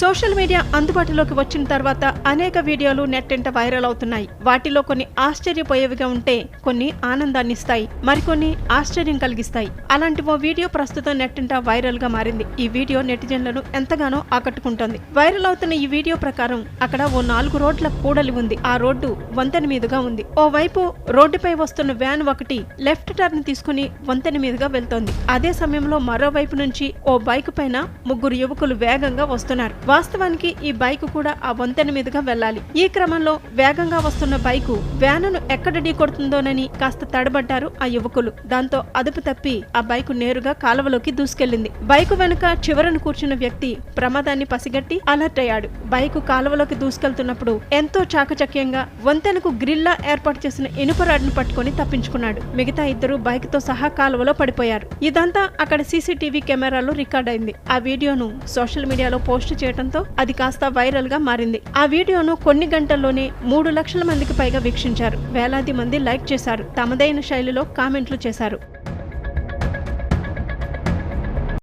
Social media అందుబాటులోకి వచ్చిన తర్వాత అనేక వీడియోలు నెట్టింట వైరల్ అవుతున్నాయి. వాటిలో కొన్ని ఆశ్చర్యపోయేవిగా ఉంటే కొన్ని ఆనందాన్ని ఇస్తాయి మరికొన్ని ఆశ్చర్యం కలిగిస్తాయి. అలాంటి ఓ వీడియో ప్రస్తుతం నెట్టింట వైరల్గా మారింది. ఈ వీడియో నెటిజన్లను ఎంతగానో ఆకట్టుకుంటోంది. వైరల్ అవుతున్న ఈ వీడియో ప్రకారం అక్కడ ఓ నాలుగు రోడ్ల కూడలి ఉంది. ఆ రోడ్డు వంతెన మీదుగా ఉంది. ఓ వైపు రోడ్డుపై వస్తున్న వ్యాన్ ఒకటి లెఫ్ట్ టర్న్ తీసుకుని వంతెన మీదుగా వెళ్తోంది. అదే సమయంలో మరోవైపు నుంచి ఓ బైక్ పైన ముగ్గురు యువకులు వేగంగా వస్తున్నారు. వాస్తవానికి ఈ బైక్ కూడా ఆ వంతెన మీదుగా వెళ్ళాలి. ఈ క్రమంలో వేగంగా వస్తున్న బైకు వ్యానును ఎక్కడ ఢీకొడుతుందోనని కాస్త తడబడ్డారు ఆ యువకులు. దాంతో అదుపు తప్పి ఆ బైకు నేరుగా కాలువలోకి దూసుకెళ్ళింది బైకు వెనుక చివరను కూర్చున్న వ్యక్తి ప్రమాదాన్ని పసిగట్టి అలర్ట్ అయ్యాడు. బైకు కాలువలోకి దూసుకెళ్తున్నప్పుడు ఎంతో చాకచక్యంగా వంతెనకు గ్రిల్లా ఏర్పాటు చేసిన ఇనుప రాడ్ను పట్టుకొని తప్పించుకున్నాడు. మిగతా ఇద్దరు బైక్తో సహా కాలువలో పడిపోయారు. ఇదంతా అక్కడ సీసీటీవీ కెమెరాలో రికార్డ్ అయింది. ఆ వీడియోను సోషల్ మీడియాలో పోస్ట్ చేయటంతో అది కాస్త వైరల్గా మారింది. ఆ వీడియోను కొన్ని గంటల్లోనే మూడు లక్షల మందికి పైగా వీక్షించారు. వేలాది మంది లైక్ చేశారు. తమదైన శైలిలో కామెంట్లు చేశారు.